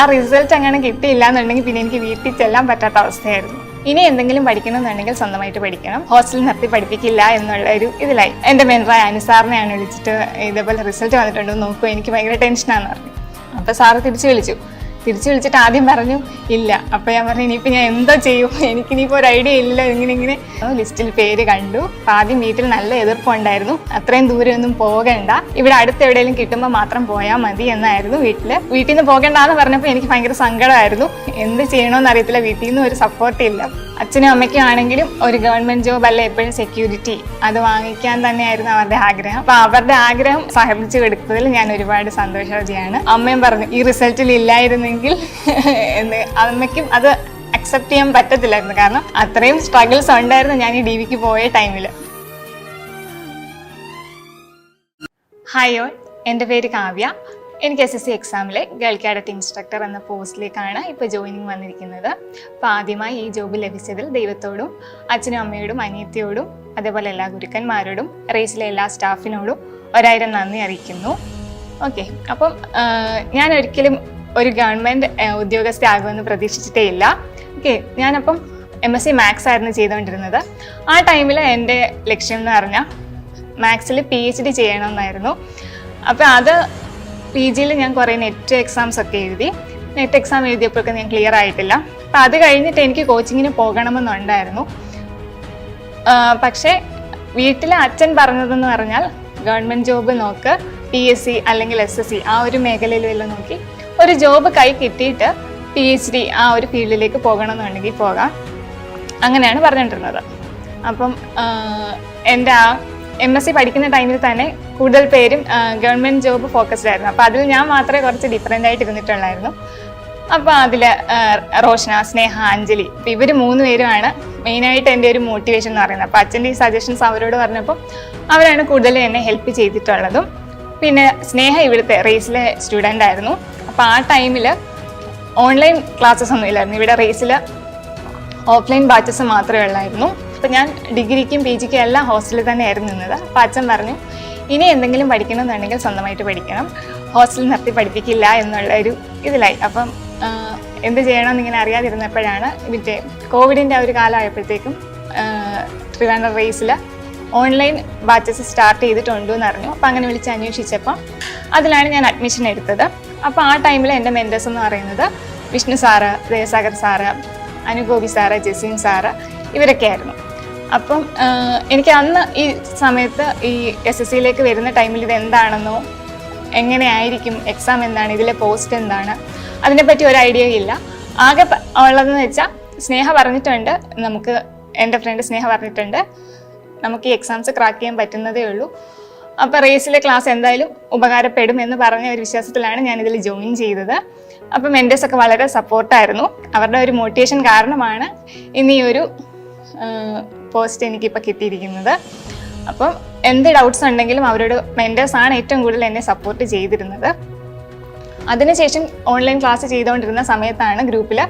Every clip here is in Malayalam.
ആ റിസൾട്ട് അങ്ങനെ കിട്ടിയില്ല എന്നുണ്ടെങ്കിൽ പിന്നെ എനിക്ക് വീട്ടിൽ ചെല്ലാൻ പറ്റാത്ത അവസ്ഥയായിരുന്നു. ഇനി എന്തെങ്കിലും പഠിക്കണം എന്നുണ്ടെങ്കിൽ സ്വന്തമായിട്ട് പഠിക്കണം. ഹോസ്റ്റലിൽ നിർത്തി പഠിപ്പിക്കില്ല എന്നുള്ള ഒരു ഇതിലായി. എന്റെ മെൻറായ അനുസാറിനെയാണ് വിളിച്ചിട്ട് ഇതേപോലെ റിസൾട്ട് വന്നിട്ടുണ്ടോ നോക്കൂ എനിക്ക് ഭയങ്കര ടെൻഷനാണെന്ന് പറഞ്ഞു. അപ്പോൾ സാറ് തിരിച്ചു വിളിച്ചു. തിരിച്ചു വിളിച്ചിട്ട് ആദ്യം പറഞ്ഞു ഇല്ല. അപ്പോൾ ഞാൻ പറഞ്ഞു ഇനിയിപ്പോൾ ഞാൻ എന്തോ ചെയ്യും? എനിക്ക് എനിക്കിനിയിപ്പോൾ ഒരു ഐഡിയ ഇല്ല. ഇങ്ങനെ ഇങ്ങനെ ലിസ്റ്റിൽ പേര് കണ്ടു. ആദ്യം വീട്ടിൽ നല്ല എതിർപ്പുണ്ടായിരുന്നു. അത്രയും ദൂരെയൊന്നും പോകണ്ട. ഇവിടെ അടുത്ത് എവിടെയെങ്കിലും കിട്ടുമ്പോൾ മാത്രം പോയാൽ മതി എന്നായിരുന്നു വീട്ടിൽ വീട്ടിൽ നിന്ന് പോകണ്ടെന്ന് പറഞ്ഞപ്പോൾ എനിക്ക് ഭയങ്കര സങ്കടമായിരുന്നു. എന്ത് ചെയ്യണമെന്ന് അറിയത്തില്ല. വീട്ടിൽ നിന്ന് ഒരു സപ്പോർട്ട് ഇല്ല. അച്ഛനും അമ്മയ്ക്കും ആണെങ്കിലും ഒരു ഗവൺമെന്റ് ജോബ് അല്ല എപ്പോഴും സെക്യൂരിറ്റി അത് വാങ്ങിക്കാൻ തന്നെയായിരുന്നു അവരുടെ ആഗ്രഹം. അപ്പൊ അവരുടെ ആഗ്രഹം സഹകരിച്ചു കൊടുത്തതിൽ ഞാൻ ഒരുപാട് സന്തോഷവതിയാണ്. അമ്മയും പറഞ്ഞു ഈ റിസൾട്ടിൽ ഇല്ലായിരുന്നെങ്കിൽ എന്ന് അമ്മയ്ക്കും അത് അക്സെപ്റ്റ് ചെയ്യാൻ പറ്റത്തില്ലായിരുന്നു. കാരണം അത്രയും സ്ട്രഗിൾസ് ഉണ്ടായിരുന്നു ഞാൻ ഈ ഡി വിക്ക് പോയ ടൈമിൽ ഹായ് എന്റെ പേര് കാവ്യ. എനിക്ക് എസ് എസ് സി എക്സാമിലെ ഗേൾ കാഡറ്റ് ഇൻസ്ട്രക്ടർ എന്ന പോസ്റ്റിലേക്കാണ് ഇപ്പോൾ ജോയിനിങ് വന്നിരിക്കുന്നത്. അപ്പോൾ ആദ്യമായി ഈ ജോബ് ലഭിച്ചതിൽ ദൈവത്തോടും അച്ഛനും അമ്മയോടും അനിയത്തിയോടും അതേപോലെ എല്ലാ ഗുരുക്കന്മാരോടും റേസിലെ എല്ലാ സ്റ്റാഫിനോടും ഒരായിരം നന്ദി അറിയിക്കുന്നു. ഓക്കെ അപ്പം ഞാൻ ഒരിക്കലും ഒരു ഗവൺമെന്റ് ഉദ്യോഗസ്ഥയാകുമെന്ന് പ്രതീക്ഷിച്ചിട്ടേ ഇല്ല. ഓക്കെ ഞാനപ്പം എം എസ് സി മാത്സ് ആയിരുന്നു ചെയ്തുകൊണ്ടിരുന്നത്. ആ ടൈമിൽ എന്റെ ലക്ഷ്യം എന്ന് പറഞ്ഞാൽ മാത്സിൽ പി എച്ച് ഡി ചെയ്യണമെന്നായിരുന്നു. അപ്പോൾ അത് പി ജിയിൽ ഞാൻ കുറേ നെറ്റ് എക്സാംസ് ഒക്കെ എഴുതി. നെറ്റ് എക്സാം എഴുതിയപ്പോഴൊക്കെ ഞാൻ ക്ലിയർ ആയിട്ടില്ല. അപ്പം അത് കഴിഞ്ഞിട്ട് എനിക്ക് കോച്ചിങ്ങിന് പോകണമെന്നുണ്ടായിരുന്നു. പക്ഷേ വീട്ടിലെ അച്ഛൻ പറഞ്ഞതെന്ന് പറഞ്ഞാൽ ഗവൺമെന്റ് ജോബ് നോക്ക് പി എസ് സി അല്ലെങ്കിൽ എസ് എസ് സി ആ ഒരു മേഖലയിൽ വല്ലതും നോക്കി ഒരു ജോബ് കൈ കിട്ടിയിട്ട് പി എച്ച് ഡി ആ ഒരു ഫീൽഡിലേക്ക് പോകണമെന്നുണ്ടെങ്കിൽ പോകാം. അങ്ങനെയാണ് പറഞ്ഞിട്ടുള്ളത്. അപ്പം എന്റെ ആ എം എസ് സി പഠിക്കുന്ന ടൈമിൽ തന്നെ കൂടുതൽ പേരും ഗവൺമെന്റ് ജോബ് ഫോക്കസ്ഡ് ആയിരുന്നു. അപ്പോൾ അതിൽ ഞാൻ മാത്രമേ കുറച്ച് ഡിഫറെന്റ് ആയിട്ട് ഇരുന്നിട്ടുള്ളായിരുന്നു. അപ്പോൾ അതിൽ റോഷന സ്നേഹ അഞ്ജലി ഇവർ മൂന്ന് പേരുമാണ് മെയിനായിട്ട് എന്റെ ഒരു മോട്ടിവേഷൻ എന്ന് പറയുന്നത്. അപ്പോൾ അച്ഛന്റെ ഈ സജഷൻസ് അവരോട് പറഞ്ഞപ്പോൾ അവരാണ് കൂടുതൽ എന്നെ ഹെൽപ്പ് ചെയ്തിട്ടുള്ളതും. പിന്നെ സ്നേഹ ഇവിടുത്തെ റേസിലെ സ്റ്റുഡന്റ് ആയിരുന്നു. അപ്പോൾ ആ ടൈമിൽ ഓൺലൈൻ ക്ലാസ്സസ് ഒന്നും ഇല്ലായിരുന്നു. ഇവിടെ റേസിൽ ഓഫ്ലൈൻ ബാച്ചസ് മാത്രമേ ഉള്ളായിരുന്നു. അപ്പം ഞാൻ ഡിഗ്രിക്കും പി ജിക്കും എല്ലാം ഹോസ്റ്റലിൽ തന്നെ ആയിരുന്നു നിന്നത്. അപ്പം അച്ഛൻ പറഞ്ഞു ഇനി എന്തെങ്കിലും പഠിക്കണമെന്നുണ്ടെങ്കിൽ സ്വന്തമായിട്ട് പഠിക്കണം. ഹോസ്റ്റലിൽ നിർത്തി പഠിപ്പിക്കില്ല എന്നുള്ള ഒരു ഇതിലായി. അപ്പം എന്ത് ചെയ്യണമെന്ന് ഇങ്ങനെ അറിയാതിരുന്നപ്പോഴാണ് മറ്റേ കോവിഡിന്റെ ആ ഒരു കാലമായപ്പോഴത്തേക്കും ട്രിവാൻഡ്രം റേസിൽ ഓൺലൈൻ ബാച്ചസ് സ്റ്റാർട്ട് ചെയ്തിട്ടുണ്ട് എന്ന് അറിഞ്ഞു. അപ്പം അങ്ങനെ വിളിച്ച് അന്വേഷിച്ചപ്പം അതിലാണ് ഞാൻ അഡ്മിഷൻ എടുത്തത്. അപ്പോൾ ആ ടൈമിൽ എന്റെ മെന്റേഴ്സ് എന്ന് പറയുന്നത് Vishnu sir Devasagar sir Anugopi sir Jaseem sir ഇവരൊക്കെ ആയിരുന്നു. അപ്പം എനിക്ക് അന്ന് ഈ സമയത്ത് ഈ എസ് എസ് സിയിലേക്ക് വരുന്ന ടൈമിൽ ഇത് എന്താണെന്നോ എങ്ങനെയായിരിക്കും എക്സാം എന്താണ് ഇതിലെ പോസ്റ്റ് എന്താണ് അതിനെപ്പറ്റി ഒരു ഐഡിയ ഇല്ല. ആകെ ഉള്ളതെന്ന് വെച്ചാൽ സ്നേഹ പറഞ്ഞിട്ടുണ്ട് നമുക്ക് എന്റെ ഫ്രണ്ട് സ്നേഹ പറഞ്ഞിട്ടുണ്ട്. നമുക്ക് ഈ എക്സാംസ് ക്രാക്ക് ചെയ്യാൻ പറ്റുന്നതേ ഉള്ളൂ. അപ്പോൾ റേസിലെ ക്ലാസ് എന്തായാലും ഉപകാരപ്പെടും എന്ന് പറഞ്ഞ ഒരു വിശ്വാസത്തിലാണ് ഞാൻ ഇതിൽ ജോയിൻ ചെയ്തത്. അപ്പം മെന്റേഴ്സ് ഒക്കെ വളരെ സപ്പോർട്ടായിരുന്നു അവരുടെ ഒരു മോട്ടിവേഷൻ കാരണമാണ് ഇന്ന് ഈ ഒരു പോസ്റ്റ് എനിക്കിപ്പോൾ കിട്ടിയിരിക്കുന്നത്. അപ്പം എന്ത് ഡൗട്ട്സ് ഉണ്ടെങ്കിലും അവരോട് മെന്റേഴ്സ് ആണ് ഏറ്റവും കൂടുതൽ എന്നെ സപ്പോർട്ട് ചെയ്തിരുന്നത്. അതിനുശേഷം ഓൺലൈൻ ക്ലാസ് ചെയ്തുകൊണ്ടിരുന്ന സമയത്താണ് ഗ്രൂപ്പിൽ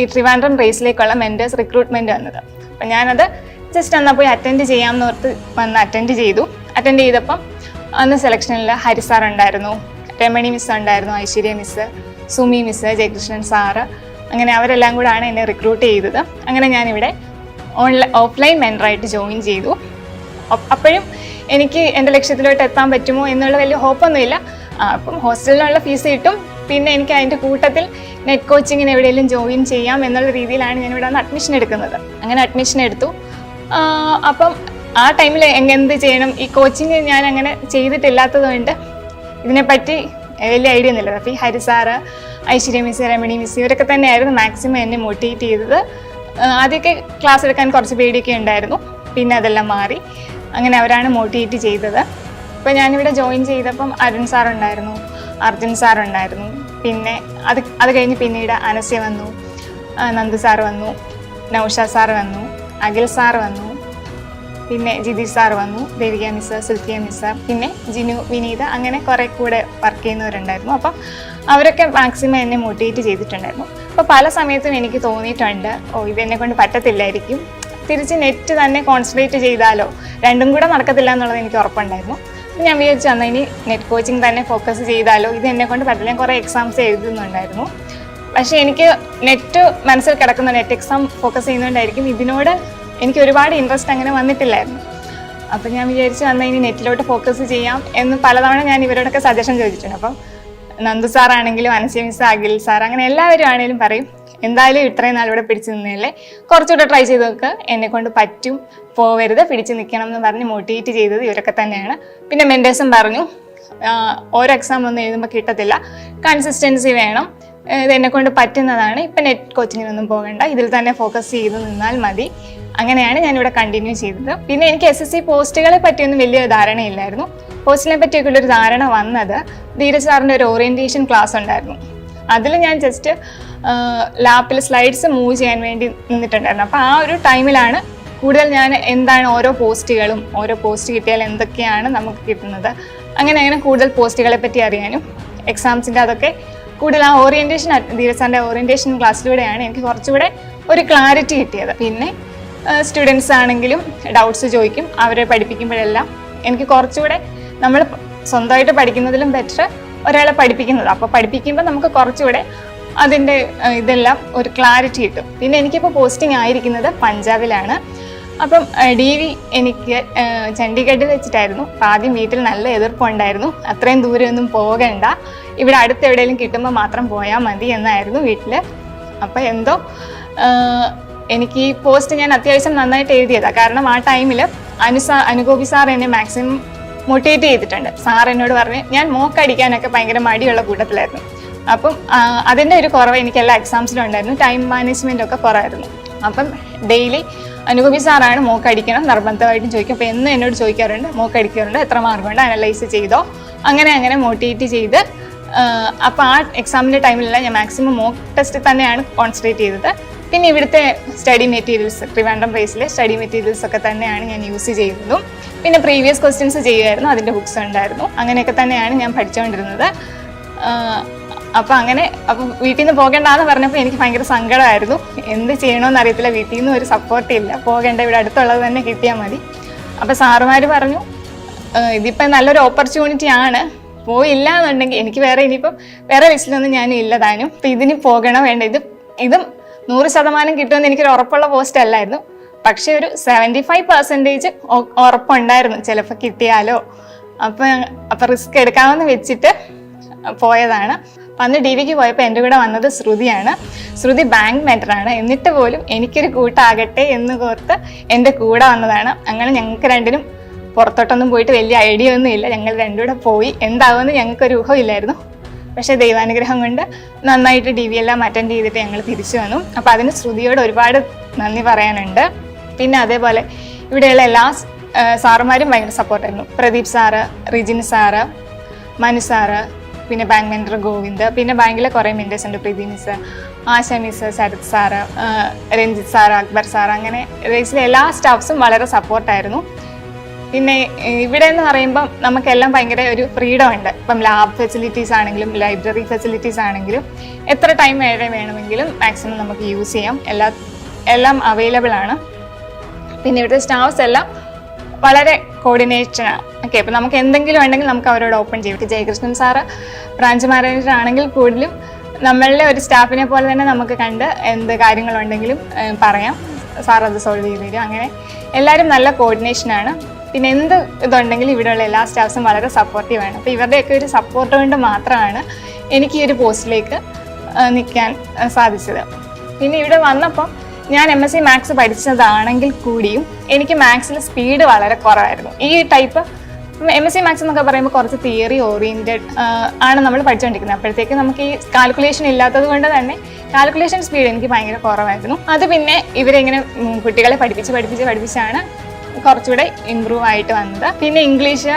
ഈ ട്രിവാൻഡ്രം റേസിലേക്കുള്ള മെന്റേഴ്സ് റിക്രൂട്ട്മെന്റ് വന്നത്. അപ്പം ഞാനത് ജസ്റ്റ് എന്നാൽ പോയി അറ്റൻഡ് ചെയ്യാമെന്ന് ഓർത്ത് വന്ന് അറ്റൻഡ് ചെയ്തു. അറ്റൻഡ് ചെയ്തപ്പം അന്ന് സെലക്ഷനിൽ ഹരി സാർ ഉണ്ടായിരുന്നു. രമണി മിസ് ഉണ്ടായിരുന്നു Aishwarya miss Sumi miss Jayakrishnan sir അങ്ങനെ അവരെല്ലാം കൂടാണ് എന്നെ റിക്രൂട്ട് ചെയ്തത്. അങ്ങനെ ഞാനിവിടെ ഓൺലൈൻ ഓഫ്ലൈൻ മെന്ററായിട്ട് ജോയിൻ ചെയ്തു. അപ്പ- അപ്പോഴും എനിക്ക് എന്റെ ലക്ഷ്യത്തിലോട്ട് എത്താൻ പറ്റുമോ എന്നുള്ള വലിയ ഹോപ്പൊന്നുമില്ല. അപ്പം ഹോസ്റ്റലിനുള്ള ഫീസ് കിട്ടും. പിന്നെ എനിക്ക് അതിന്റെ കൂട്ടത്തിൽ നെറ്റ് കോച്ചിങ്ങിന് എവിടെയെങ്കിലും ജോയിൻ ചെയ്യാം എന്നുള്ള രീതിയിലാണ് ഞാൻ ഇവിടെ വന്ന് അഡ്മിഷൻ എടുക്കുന്നത്. അങ്ങനെ അഡ്മിഷൻ എടുത്തു. അപ്പം ആ ടൈമിൽ എന്ത് ചെയ്യണം? ഈ കോച്ചിങ് ഞാൻ അങ്ങനെ ചെയ്തിട്ടില്ലാത്തത് കൊണ്ട് ഇതിനെപ്പറ്റി വലിയ ഐഡിയ ഒന്നുമില്ല. ഈ Hari sir Aishwarya miss Ramani miss ഇവരൊക്കെ തന്നെയായിരുന്നു മാക്സിമം എന്നെ മോട്ടിവേറ്റ് ചെയ്തത്. ആദ്യമൊക്കെ ക്ലാസ് എടുക്കാൻ കുറച്ച് പേടിയൊക്കെ ഉണ്ടായിരുന്നു. പിന്നെ അതെല്ലാം മാറി. അങ്ങനെ അവരാണ് മോട്ടിവേറ്റ് ചെയ്തത്. അപ്പോൾ ഞാനിവിടെ ജോയിൻ ചെയ്തപ്പം അരുൺ സാർ ഉണ്ടായിരുന്നു അർജുൻ സാർ ഉണ്ടായിരുന്നു. പിന്നെ അത് അത് കഴിഞ്ഞ് പിന്നീട് അനസ്യ വന്നു നന്ദു സാർ വന്നു നൗഷ സാർ വന്നു. അഖിൽ സാർ വന്നു. പിന്നെ ജിതി സാർ വന്നു. ദേവിക മിസ് സുൽഫിയ മിസ് പിന്നെ ജിനു വിനീത അങ്ങനെ കുറേ കൂടെ വർക്ക് ചെയ്യുന്നവരുണ്ടായിരുന്നു. അപ്പം അവരൊക്കെ മാക്സിമം എന്നെ മോട്ടിവേറ്റ് ചെയ്തിട്ടുണ്ടായിരുന്നു. അപ്പോൾ പല സമയത്തും എനിക്ക് തോന്നിയിട്ടുണ്ട് ഓ ഇതെന്നെ കൊണ്ട് പറ്റത്തില്ലായിരിക്കും. തിരിച്ച് നെറ്റ് തന്നെ കോൺസെൻട്രേറ്റ് ചെയ്താലോ? രണ്ടും കൂടെ നടക്കത്തില്ല എന്നുള്ളത് എനിക്ക് ഉറപ്പുണ്ടായിരുന്നു. ഞാൻ വിചാരിച്ചു അന്ന് ഇനി നെറ്റ് കോച്ചിങ് തന്നെ ഫോക്കസ് ചെയ്താലോ? ഇത് എന്നെ കൊണ്ട് പറ്റില്ല ഞാൻ കുറേ എക്സാംസ് എഴുതുന്നുണ്ടായിരുന്നു. പക്ഷേ എനിക്ക് നെറ്റ് മനസ്സിൽ കിടക്കുന്ന നെറ്റ് എക്സാം ഫോക്കസ് ചെയ്യുന്നതുകൊണ്ടായിരിക്കും ഇതിനോട് എനിക്ക് ഒരുപാട് ഇൻട്രസ്റ്റ് അങ്ങനെ വന്നിട്ടില്ലായിരുന്നു. അപ്പം ഞാൻ വിചാരിച്ചു വന്നാൽ ഇനി നെറ്റിലോട്ട് ഫോക്കസ് ചെയ്യാം എന്ന് പലതവണ ഞാൻ ഇവരോടൊക്കെ സജഷൻ ചോദിച്ചിട്ടുണ്ട്. അപ്പം നന്ദു സാറാണെങ്കിലും അനസ്യ മിസ് അഖിൽ സാർ അങ്ങനെ എല്ലാവരും ആണെങ്കിലും പറയും എന്തായാലും ഇത്രയും നാൾ ഇവിടെ പിടിച്ചു നിന്നല്ലേ? കുറച്ചുകൂടെ ട്രൈ ചെയ്ത് നോക്ക്. എന്നെ കൊണ്ട് പറ്റും. പോവരുത്. പിടിച്ചു നിൽക്കണം എന്ന് പറഞ്ഞ് മോട്ടിവേറ്റ് ചെയ്തത് ഇവരൊക്കെ തന്നെയാണ്. പിന്നെ മെന്റേഴ്സും പറഞ്ഞു ഓരോ എക്സാം ഒന്നും എഴുതുമ്പോൾ കിട്ടത്തില്ല. കൺസിസ്റ്റൻസി വേണം. ഏഹ് ഇത് എന്നെ കൊണ്ട് പറ്റുന്നതാണ്. ഇപ്പം നെറ്റ് കോച്ചിങ്ങിനൊന്നും പോകണ്ട. ഇതിൽ തന്നെ ഫോക്കസ് ചെയ്ത് നിന്നാൽ മതി. അങ്ങനെയാണ് ഞാനിവിടെ കണ്ടിന്യൂ ചെയ്തത്. പിന്നെ എനിക്ക് എസ് എസ് സി പോസ്റ്റുകളെ പറ്റിയൊന്നും വലിയ ധാരണയില്ലായിരുന്നു. പോസ്റ്റിനെ പറ്റിയൊക്കെ ഉള്ളൊരു ധാരണ വന്നത് ധീരജ് സാറിന്റെ ഒരു ഓറിയന്റേഷൻ ക്ലാസ് ഉണ്ടായിരുന്നു. അതിൽ ഞാൻ ജസ്റ്റ് ലാപ്പിൽ സ്ലൈഡ്സ് മൂവ് ചെയ്യാൻ വേണ്ടി നിന്നിട്ടുണ്ടായിരുന്നു. അപ്പോൾ ആ ഒരു ടൈമിലാണ് കൂടുതൽ ഞാൻ എന്താണ് ഓരോ പോസ്റ്റുകളും ഓരോ പോസ്റ്റ് കിട്ടിയാൽ എന്തൊക്കെയാണ് നമുക്ക് കിട്ടുന്നത്? അങ്ങനെ അങ്ങനെ കൂടുതൽ പോസ്റ്റുകളെ പറ്റി അറിയാനും എക്സാംസിന്റെ അതൊക്കെ കൂടുതൽ ആ ഓറിയന്റേഷൻ ധീരസാറിന്റെ ഓറിയന്റേഷൻ ക്ലാസ്സിലൂടെയാണ് എനിക്ക് കുറച്ചുകൂടെ ഒരു ക്ലാരിറ്റി കിട്ടിയത്. പിന്നെ സ്റ്റുഡൻസ് ആണെങ്കിലും ഡൗട്ട്സ് ചോദിക്കും അവരെ പഠിപ്പിക്കുമ്പോഴെല്ലാം എനിക്ക് കുറച്ചുകൂടെ നമ്മൾ സ്വന്തമായിട്ട് പഠിക്കുന്നതിലും ബെറ്റർ ഒരാളെ പഠിപ്പിക്കുന്നത്. അപ്പോൾ പഠിപ്പിക്കുമ്പോൾ നമുക്ക് കുറച്ചുകൂടെ അതിന്റെ ഇതെല്ലാം ഒരു ക്ലാരിറ്റി കിട്ടും. പിന്നെ എനിക്കിപ്പോൾ പോസ്റ്റിംഗ് ആയിരിക്കുന്നത് പഞ്ചാബിലാണ്. അപ്പം ഡി വി എനിക്ക് ചണ്ഡീഗഡിൽ വെച്ചിട്ടായിരുന്നു. അപ്പം ആദ്യം വീട്ടിൽ നല്ല എതിർപ്പുണ്ടായിരുന്നു. അത്രയും ദൂരമൊന്നും പോകണ്ട. ഇവിടെ അടുത്ത് എവിടെയെങ്കിലും കിട്ടുമ്പോൾ മാത്രം പോയാൽ മതി എന്നായിരുന്നു വീട്ടിൽ അപ്പം എന്തോ എനിക്ക് ഈ പോസ്റ്റ് ഞാൻ അത്യാവശ്യം നന്നായിട്ട് എഴുതിയതാണ് കാരണം ആ ടൈമിൽ അനുസാ അനുഗോപി സാർ എന്നെ മാക്സിമം മോട്ടിവേറ്റ് ചെയ്തിട്ടുണ്ട്. സാർ എന്നോട് പറഞ്ഞ് ഞാൻ മോക്കടിക്കാനൊക്കെ ഭയങ്കര മടിയുള്ള കൂട്ടത്തിലായിരുന്നു. അപ്പം അതിന്റെ ഒരു കുറവ് എനിക്ക് എല്ലാ എക്സാംസിലും ഉണ്ടായിരുന്നു. ടൈം മാനേജ്മെന്റ് ഒക്കെ കുറവായിരുന്നു. അപ്പം ഡെയിലി അനുഗോപി സാറാണ് മോക്ക് അടിക്കണം നിർബന്ധമായിട്ടും ചോദിക്കും. അപ്പോൾ എന്നും എന്നോട് ചോദിക്കാറുണ്ട് മോക്ക് അടിക്കാറുണ്ട് എത്ര മാർക്കുണ്ട് അനലൈസ് ചെയ്തോ? അങ്ങനെ അങ്ങനെ മോട്ടിവേറ്റ് ചെയ്ത് അപ്പോൾ ആ എക്സാമിന്റെ ടൈമിലെല്ലാം ഞാൻ മാക്സിമം മോക്ക് ടെസ്റ്റ് തന്നെയാണ് കോൺസെൻട്രേറ്റ് ചെയ്തത്. പിന്നെ ഇവിടുത്തെ സ്റ്റഡി മെറ്റീരിയൽസ് ട്രിവാൻഡ്രം പ്ലേസിലെ സ്റ്റഡി മെറ്റീരിയൽസ് ഒക്കെ തന്നെയാണ് ഞാൻ യൂസ് ചെയ്യുന്നതും പിന്നെ പ്രീവിയസ് ക്വസ്റ്റ്യൻസ് ചെയ്യുമായിരുന്നു അതിന്റെ ബുക്സ് ഉണ്ടായിരുന്നു. അങ്ങനെയൊക്കെ തന്നെയാണ് ഞാൻ പഠിച്ചുകൊണ്ടിരുന്നത് അപ്പോൾ അങ്ങനെ അപ്പൊ വീട്ടിൽ നിന്ന് പോകണ്ടെന്ന് പറഞ്ഞപ്പോൾ എനിക്ക് ഭയങ്കര സങ്കടമായിരുന്നു. എന്ത് ചെയ്യണമെന്ന് അറിയത്തില്ല വീട്ടിൽ നിന്ന് ഒരു സപ്പോർട്ട് ഇല്ല. പോകേണ്ട ഇവിടെ അടുത്തുള്ളത് തന്നെ കിട്ടിയാൽ മതി. അപ്പൊ സാറുമാർ പറഞ്ഞു ഇതിപ്പോ നല്ലൊരു ഓപ്പർച്യൂണിറ്റി ആണ്. പോയില്ല എന്നുണ്ടെങ്കിൽ എനിക്ക് വേറെ ഇനിയിപ്പം വേറെ ലിസ്റ്റിലൊന്നും ഞാൻ ഇല്ലതാനും അപ്പൊ ഇതിന് പോകണം വേണ്ട? ഇത് ഇതും നൂറ് ശതമാനം കിട്ടുമെന്ന് എനിക്കൊരു ഉറപ്പുള്ള പോസ്റ്റ് അല്ലായിരുന്നു. പക്ഷെ ഒരു സെവന്റി ഫൈവ് പെർസെന്റേജ് ഉറപ്പുണ്ടായിരുന്നു ചിലപ്പോൾ കിട്ടിയാലോ. അപ്പം അപ്പം റിസ്ക് എടുക്കാമെന്ന് വെച്ചിട്ട് പോയതാണ്. അപ്പം അന്ന് ഡി വിക്ക് പോയപ്പോൾ എന്റെ കൂടെ വന്നത് ശ്രുതിയാണ്. ശ്രുതി ബാങ്ക് മെന്ററാണ് എന്നിട്ട് പോലും എനിക്കൊരു കൂട്ടാകട്ടെ എന്ന് കോർത്ത് എന്റെ കൂടെ വന്നതാണ്. അങ്ങനെ ഞങ്ങൾക്ക് രണ്ടിനും പുറത്തോട്ടൊന്നും പോയിട്ട് വലിയ ഐഡിയ ഒന്നും ഇല്ല. ഞങ്ങൾ രണ്ടുകൂടെ പോയി. എന്താവുമെന്ന് ഞങ്ങൾക്കൊരു ഊഹമില്ലായിരുന്നു പക്ഷേ ദൈവാനുഗ്രഹം കൊണ്ട് നന്നായിട്ട് ഡി വി എല്ലാം അറ്റൻഡ് ചെയ്തിട്ട് ഞങ്ങൾ തിരിച്ചു വന്നു. അപ്പോൾ അതിന് ശ്രുതിയോട് ഒരുപാട് നന്ദി പറയാനുണ്ട്. പിന്നെ അതേപോലെ ഇവിടെയുള്ള എല്ലാ സാറുമാരും ഭയങ്കര സപ്പോർട്ടായിരുന്നു Pradeep sir Rijin sir Manu sir പിന്നെ ബാങ്ക് മെന്റർ ഗോവിന്ദ് പിന്നെ ബാങ്കിലെ കുറേ മെന്റേഴ്സ് ഉണ്ട്. Preethi miss Asha miss Sarath sir Ranjith sir Akbar sir അങ്ങനെ റേസിലെ എല്ലാ സ്റ്റാഫ്സും വളരെ സപ്പോർട്ടായിരുന്നു പിന്നെ ഇവിടെ എന്ന് പറയുമ്പം നമുക്കെല്ലാം ഭയങ്കര ഒരു ഫ്രീഡം ഉണ്ട്. ഇപ്പം ലാബ് ഫെസിലിറ്റീസ് ആണെങ്കിലും ലൈബ്രറി ഫെസിലിറ്റീസ് ആണെങ്കിലും എത്ര ടൈം വരെ വേണമെങ്കിലും മാക്സിമം നമുക്ക് യൂസ് ചെയ്യാം. എല്ലാ എല്ലാം അവൈലബിൾ ആണ്. പിന്നെ ഇവിടുത്തെ സ്റ്റാഫ്സ് എല്ലാം വളരെ കോർഡിനേഷൻ ഓക്കെ അപ്പോൾ നമുക്ക് എന്തെങ്കിലും ഉണ്ടെങ്കിൽ നമുക്ക് അവരോട് ഓപ്പൺ ചെയ്യും. ജയകൃഷ്ണൻ സാറ് ബ്രാഞ്ച് മാനേജർ ആണെങ്കിൽ കൂടുതലും നമ്മളുടെ ഒരു സ്റ്റാഫിനെ പോലെ തന്നെ നമുക്ക് കണ്ട് എന്ത് കാര്യങ്ങളുണ്ടെങ്കിലും പറയാം. സാർ അത് സോൾവ് ചെയ്ത് തരും. അങ്ങനെ എല്ലാവരും നല്ല കോർഡിനേഷനാണ് പിന്നെ എന്ത് ഇതുണ്ടെങ്കിലും ഇവിടെയുള്ള എല്ലാ സ്റ്റാഫ്സും വളരെ സപ്പോർട്ടീവാണ് അപ്പോൾ ഇവരുടെയൊക്കെ ഒരു സപ്പോർട്ട് കൊണ്ട് മാത്രമാണ് എനിക്ക് ഈ ഒരു പോസ്റ്റിലേക്ക് നിൽക്കാൻ സാധിച്ചത്. പിന്നെ ഇവിടെ വന്നപ്പം ഞാൻ എം എസ് സി മാത്സ് പഠിച്ചതാണെങ്കിൽ കൂടിയും എനിക്ക് മാത്സിൽ സ്പീഡ് വളരെ കുറവായിരുന്നു. ഈ type M S C maths എന്നൊക്കെ പറയുമ്പോൾ കുറച്ച് തിയറി ഓറിയന്റഡ് ആണ് നമ്മൾ പഠിച്ചുകൊണ്ടിരിക്കുന്നത് അപ്പോഴത്തേക്ക് നമുക്ക് ഈ കാൽക്കുലേഷൻ ഇല്ലാത്തത് കൊണ്ട് തന്നെ കാൽക്കുലേഷൻ സ്പീഡ് എനിക്ക് ഭയങ്കര കുറവായിരുന്നു. അത് പിന്നെ ഇവരിങ്ങനെ കുട്ടികളെ പഠിപ്പിച്ച് പഠിപ്പിച്ച് പഠിപ്പിച്ചാണ് കുറച്ചുകൂടെ ഇമ്പ്രൂവ് ആയിട്ട് വന്നത്. പിന്നെ ഇംഗ്ലീഷ്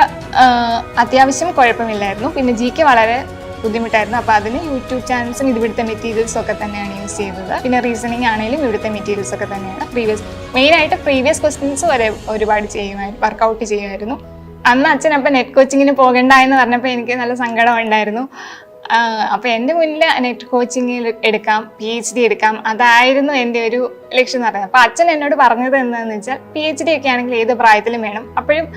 അത്യാവശ്യം കുഴപ്പമില്ലായിരുന്നു. പിന്നെ ജി വളരെ ബുദ്ധിമുട്ടായിരുന്നു. അപ്പോൾ അതിന് യൂട്യൂബ് ചാനൽസും ഇവിടുത്തെ മെറ്റീരിയൽസ് ഒക്കെ തന്നെയാണ് യൂസ് ചെയ്തത്. പിന്നെ റീസണിങ് ആണെങ്കിലും ഇവിടുത്തെ മെറ്റീരിയൽസ് ഒക്കെ തന്നെയാണ്. പ്രീവിയസ് മെയിൻ ആയിട്ട് പ്രീവിയസ് ക്വസ്റ്റ്യൻസ് വരെ ഒരുപാട് ചെയ്യുമായിരുന്നു വർക്കൗട്ട് ചെയ്യുമായിരുന്നു. അന്ന് അച്ഛൻ അപ്പം നെറ്റ് കോച്ചിങ്ങിന് പോകണ്ട എന്ന് പറഞ്ഞപ്പോൾ എനിക്ക് നല്ല സങ്കടം ഉണ്ടായിരുന്നു. അപ്പോൾ എന്റെ മുന്നിൽ നെറ്റ് കോച്ചിങ്ങിൽ എടുക്കാം പി എച്ച് ഡി എടുക്കാം അതായിരുന്നു എന്റെ ഒരു ലക്ഷ്യം എന്ന് പറയുന്നത്. അപ്പോൾ അച്ഛൻ എന്നോട് പറഞ്ഞത് എന്താണെന്ന് വെച്ചാൽ പി എച്ച് ഡി ഒക്കെ ആണെങ്കിൽ ഏത് പ്രായത്തിലും വേണം. അപ്പോഴും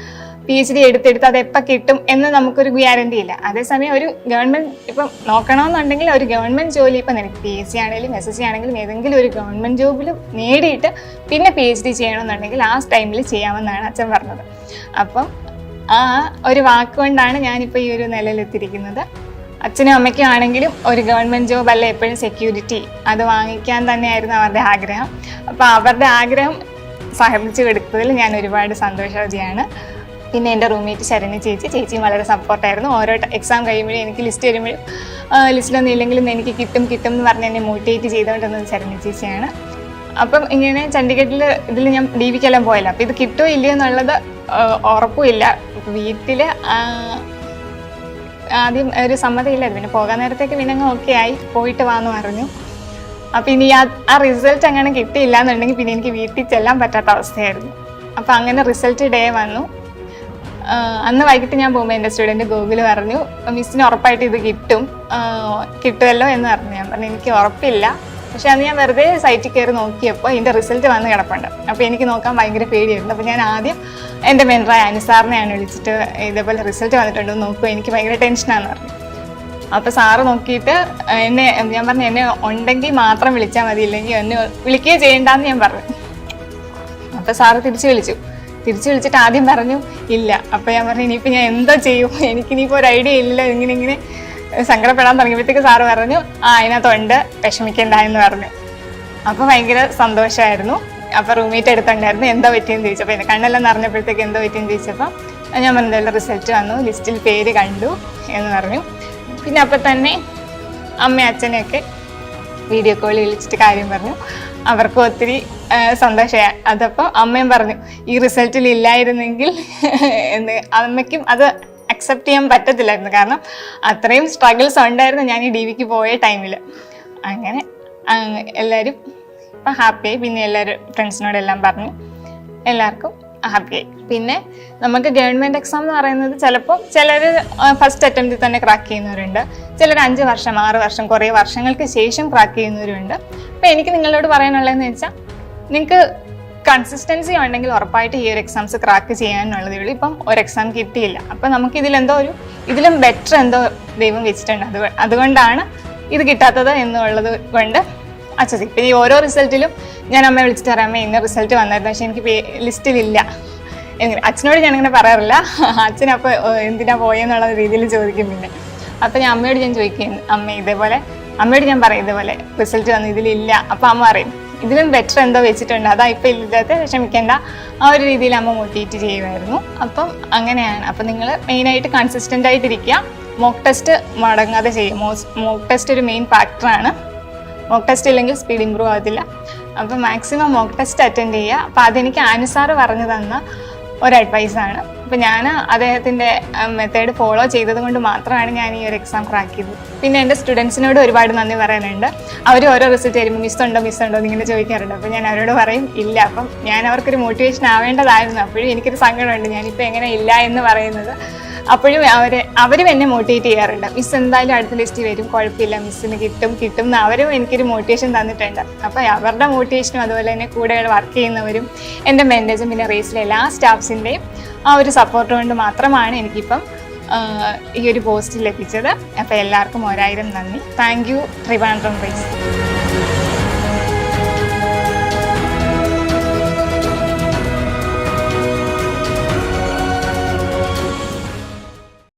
പി എച്ച് ഡി എടുത്തെടുത്ത് അത് എപ്പോൾ കിട്ടും എന്ന് നമുക്കൊരു ഗ്യാരണ്ടി ഇല്ല. അതേസമയം ഒരു ഗവൺമെന്റ് ഇപ്പം നോക്കണമെന്നുണ്ടെങ്കിൽ ഒരു ഗവൺമെന്റ് ജോലി ഇപ്പം നിനക്ക് പി എസ് സി ആണെങ്കിലും എസ് എസ് സി ആണെങ്കിലും ഏതെങ്കിലും ഒരു ഗവൺമെന്റ് ജോബിൽ നേടിയിട്ട് പിന്നെ പി എച്ച് ഡി ചെയ്യണമെന്നുണ്ടെങ്കിൽ ആ ടൈമിൽ ചെയ്യാമെന്നാണ് അച്ഛൻ പറഞ്ഞത്. അപ്പം ആ ഒരു വാക്കുകൊണ്ടാണ് ഞാനിപ്പോൾ ഈ ഒരു നിലയിലെത്തിയിരിക്കുന്നത്. അച്ഛനും അമ്മയ്ക്കും ആണെങ്കിലും ഒരു ഗവൺമെന്റ് ജോബ് അല്ല എപ്പോഴും സെക്യൂരിറ്റി അത് വാങ്ങിക്കാൻ തന്നെയായിരുന്നു അവരുടെ ആഗ്രഹം. അപ്പോൾ അവരുടെ ആഗ്രഹം സഹകരിച്ചു കൊടുത്തതിൽ ഞാൻ ഒരുപാട് സന്തോഷവതിയാണ്. പിന്നെ എന്റെ റൂംമേറ്റ് ശരണി ചേച്ചി ചേച്ചിയും വളരെ സപ്പോർട്ടായിരുന്നു ഓരോ എക്സാം കഴിയുമ്പോഴും എനിക്ക് ലിസ്റ്റ് വരുമ്പോഴും ലിസ്റ്റിലൊന്നും ഇല്ലെങ്കിലും എനിക്ക് കിട്ടും കിട്ടും എന്ന് പറഞ്ഞ് എന്നെ മോട്ടിവേറ്റ് ചെയ്തുകൊണ്ടിരുന്നത് ശരണി ചേച്ചിയാണ്. അപ്പം ഇങ്ങനെ ചണ്ഡീഗഡിൽ ഇതിൽ ഞാൻ ഡി വിക്കെല്ലാം പോയല്ലോ. അപ്പം ഇത് കിട്ടുമോ ഇല്ലയോ എന്നുള്ളത് ഉറപ്പുമില്ല. വീട്ടിൽ ആദ്യം ഒരു സമ്മതമില്ലായിരുന്നു പിന്നെ പോകാൻ നേരത്തേക്ക് പിന്നെ അങ്ങ് ഓക്കെ ആയി. പോയിട്ട് വാന്ന് പറഞ്ഞു. അപ്പം ഇനി ആ ആ റിസൾട്ട് അങ്ങനെ കിട്ടിയില്ല എന്നുണ്ടെങ്കിൽ പിന്നെ എനിക്ക് വീട്ടിൽ ചെല്ലാൻ പറ്റാത്ത അവസ്ഥയായിരുന്നു. അപ്പം അങ്ങനെ റിസൾട്ട് ഡേ വന്നു. അന്ന് വൈകിട്ട് ഞാൻ പോകുമ്പോൾ എന്റെ സ്റ്റുഡന്റ് ഗൂഗിൾ പറഞ്ഞു മിസ്സിന് ഉറപ്പായിട്ട് ഇത് കിട്ടും. കിട്ടുമല്ലോ എന്ന് പറഞ്ഞു. ഞാൻ പറഞ്ഞു എനിക്ക് ഉറപ്പില്ല. പക്ഷെ അന്ന് ഞാൻ വെറുതെ സൈറ്റിൽ കയറി നോക്കിയപ്പോൾ ഇതിന്റെ റിസൾട്ട് വന്ന് കിടപ്പുണ്ട്. അപ്പോൾ എനിക്ക് നോക്കാൻ ഭയങ്കര പേടിയായിരുന്നു. അപ്പോൾ ഞാൻ ആദ്യം എന്റെ മെൻറായ അനുസാറിനെയാണ് വിളിച്ചിട്ട് ഇതേപോലെ റിസൾട്ട് വന്നിട്ടുണ്ടോ നോക്കുമ്പോൾ എനിക്ക് ഭയങ്കര ടെൻഷനാണെന്ന് പറഞ്ഞു. അപ്പോൾ സാറ് നോക്കിയിട്ട് എന്നെ ഞാൻ പറഞ്ഞു എന്നെ ഉണ്ടെങ്കിൽ മാത്രം വിളിച്ചാൽ മതി ഇല്ലെങ്കിൽ എന്നെ വിളിക്കുകയോ ചെയ്യണ്ടെന്ന് ഞാൻ പറഞ്ഞു. അപ്പോൾ സാറ് തിരിച്ച് വിളിച്ചു. തിരിച്ചു വിളിച്ചിട്ട് ആദ്യം പറഞ്ഞു ഇല്ല. അപ്പോൾ ഞാൻ പറഞ്ഞു ഇനിയിപ്പോൾ ഞാൻ എന്തോ ചെയ്യും? എനിക്കിനിയിപ്പോൾ ഒരു ഐഡിയ ഇല്ല. ഇങ്ങനെ ഇങ്ങനെ സങ്കടപ്പെടാൻ തുടങ്ങിയപ്പോഴത്തേക്ക് സാറ് പറഞ്ഞു ആ അതിനകത്തുണ്ട് വിഷമിക്കണ്ട എന്ന് പറഞ്ഞു. അപ്പോൾ ഭയങ്കര സന്തോഷമായിരുന്നു അപ്പോൾ റൂംമേറ്റ് എടുത്തുണ്ടായിരുന്നു എന്താ പറ്റിയെന്ന് ചോദിച്ചപ്പോൾ എന്റെ കണ്ണെല്ലാം നിറഞ്ഞപ്പോഴത്തേക്ക് എന്തോ പറ്റിയെന്ന് ചോദിച്ചപ്പോൾ ഞാൻ പറഞ്ഞല്ലോ റിസൾട്ട് വന്നു ലിസ്റ്റിൽ പേര് കണ്ടു എന്ന് പറഞ്ഞു. പിന്നെ അപ്പം തന്നെ അമ്മയും അച്ഛനെയൊക്കെ വീഡിയോ കോൾ വിളിച്ചിട്ട് കാര്യം പറഞ്ഞു. അവർക്കും ഒത്തിരി സന്തോഷമായി. അതപ്പോൾ അമ്മയും പറഞ്ഞു ഈ റിസൾട്ടിൽ ഇല്ലായിരുന്നെങ്കിൽ എന്ന്. അമ്മയ്ക്കും അത് അക്സെപ്റ്റ് ചെയ്യാൻ പറ്റത്തില്ലായിരുന്നു. കാരണം അത്രയും സ്ട്രഗിൾസ് ഉണ്ടായിരുന്നു ഞാൻ ഈ ഡി വിക്ക് പോയ ടൈമിൽ അങ്ങനെ എല്ലാവരും ഇപ്പം ഹാപ്പിയായി പിന്നെ എല്ലാവരും ഫ്രണ്ട്സിനോടെല്ലാം പറഞ്ഞു. എല്ലാവർക്കും ഹാപ്പിയായി പിന്നെ നമുക്ക് ഗവൺമെന്റ് എക്സാം എന്ന് പറയുന്നത് ചിലപ്പോൾ ചിലർ ഫസ്റ്റ് അറ്റംപ്റ്റിൽ തന്നെ ക്രാക്ക് ചെയ്യുന്നവരുണ്ട്. ചിലർ അഞ്ച് വർഷം ആറ് വർഷം കുറേ വർഷങ്ങൾക്ക് ശേഷം ക്രാക്ക് ചെയ്യുന്നവരുണ്ട്. അപ്പോൾ എനിക്ക് നിങ്ങളോട് പറയാനുള്ളതെന്ന് വെച്ചാൽ നിങ്ങൾക്ക് കൺസിസ്റ്റൻസി ഉണ്ടെങ്കിൽ ഉറപ്പായിട്ട് ഈ ഒരു എക്സാംസ് ക്രാക്ക് ചെയ്യാനുള്ളതേ ഉള്ളൂ. ഇപ്പം ഒരു എക്സാം കിട്ടിയില്ല. അപ്പം നമുക്ക് ഇതിലെന്തോ ഒരു ഇതിലും ബെറ്റർ എന്തോ ദൈവം വെച്ചിട്ടുണ്ട്. അത് അതുകൊണ്ടാണ് ഇത് കിട്ടാത്തത് എന്നുള്ളത് കൊണ്ട് അച്ഛൻ ഇപ്പം ഈ ഓരോ റിസൾട്ടിലും ഞാൻ അമ്മയെ വിളിച്ചിട്ട് പറയാം അമ്മ ഇന്ന റിസൾട്ട് വന്നായിരുന്നു പക്ഷെ എനിക്ക് ലിസ്റ്റിലില്ല എങ്ങനെ അച്ഛനോട് ഞാൻ ഞാനിങ്ങനെ പറയാറില്ല. അച്ഛനപ്പോൾ എന്തിനാ പോയെന്നുള്ള രീതിയിൽ ചോദിക്കും പിന്നെ. അപ്പം ഞാൻ അമ്മയോട് ഞാൻ ചോദിക്കും അമ്മ ഇതേപോലെ അമ്മയോട് ഞാൻ പറയും ഇതേപോലെ റിസൾട്ട് വന്നു ഇതിലില്ല അപ്പം അമ്മ പറയും ഇതിലും ബെറ്റർ എന്തോ വെച്ചിട്ടുണ്ട് അതാ ഇപ്പം ഇല്ലാത്ത ക്ഷമിക്കേണ്ട ആ ഒരു രീതിയിൽ അമ്മ മോട്ടിവേറ്റ് ചെയ്യുമായിരുന്നു. അപ്പം അങ്ങനെയാണ്. അപ്പം നിങ്ങൾ മെയിനായിട്ട് കൺസിസ്റ്റന്റ് ആയിട്ടിരിക്കുക. മോക്ക് ടെസ്റ്റ് മുടങ്ങാതെ ചെയ്യും. മോക്ക് ടെസ്റ്റ് ഒരു മെയിൻ ഫാക്ടറാണ് മോക്ക് ടെസ്റ്റ് ഇല്ലെങ്കിൽ സ്പീഡ് ഇമ്പ്രൂവ് ആകത്തില്ല അപ്പം മാക്സിമം മോക്ക് ടെസ്റ്റ് അറ്റൻഡ് ചെയ്യുക. അപ്പോൾ അതെനിക്ക് ആനുസാർ പറഞ്ഞു തന്ന ഒരു അഡ്വൈസാണ് അപ്പം ഞാൻ അദ്ദേഹത്തിന്റെ മെത്തേഡ് ഫോളോ ചെയ്തത് കൊണ്ട് മാത്രമാണ് ഞാൻ ഈ ഒരു എക്സാം ക്രാക്ക് ചെയ്തത്. പിന്നെ എന്റെ സ്റ്റുഡൻസിനോട് ഒരുപാട് നന്ദി പറയാനുണ്ട്. അവർ ഓരോ റിസൾട്ട് തരുമ്പോൾ മിസ് ഉണ്ടോ മിസ് ഉണ്ടോ? എന്നിങ്ങനെ ചോദിക്കാറുണ്ട്. അപ്പോൾ ഞാൻ അവരോട് പറയും ഇല്ല. അപ്പം ഞാൻ അവർക്കൊരു മോട്ടിവേഷൻ ആവേണ്ടതായിരുന്നു. അപ്പോഴും എനിക്കൊരു സങ്കടമുണ്ട്. ഞാനിപ്പോൾ എങ്ങനെ ഇല്ല എന്ന് പറയുന്നത്. അപ്പോഴും അവർ അവരും എന്നെ മോട്ടിവേറ്റ് ചെയ്യാറുണ്ട്. മിസ് എന്തായാലും അടുത്ത ലിസ്റ്റ് വരും. കുഴപ്പമില്ല മിസ്സിന് കിട്ടും കിട്ടും എന്ന് അവരും എനിക്കൊരു മോട്ടിവേഷൻ തന്നിട്ടുണ്ട്. അപ്പോൾ അവരുടെ മോട്ടിവേഷനും അതുപോലെ തന്നെ കൂടെ വർക്ക് ചെയ്യുന്നവരും എന്റെ മെന്റേജും പിന്നെ റേസിലെ എല്ലാ സ്റ്റാഫ്സിന്റെയും ആ ഒരു സപ്പോർട്ട് കൊണ്ട് മാത്രമാണ് എനിക്കിപ്പം ഈ ഒരു പോസ്റ്റ് ലഭിച്ചത്. അപ്പോൾ എല്ലാവർക്കും ഒരായിരം നന്ദി. Thank you Trivandrum raise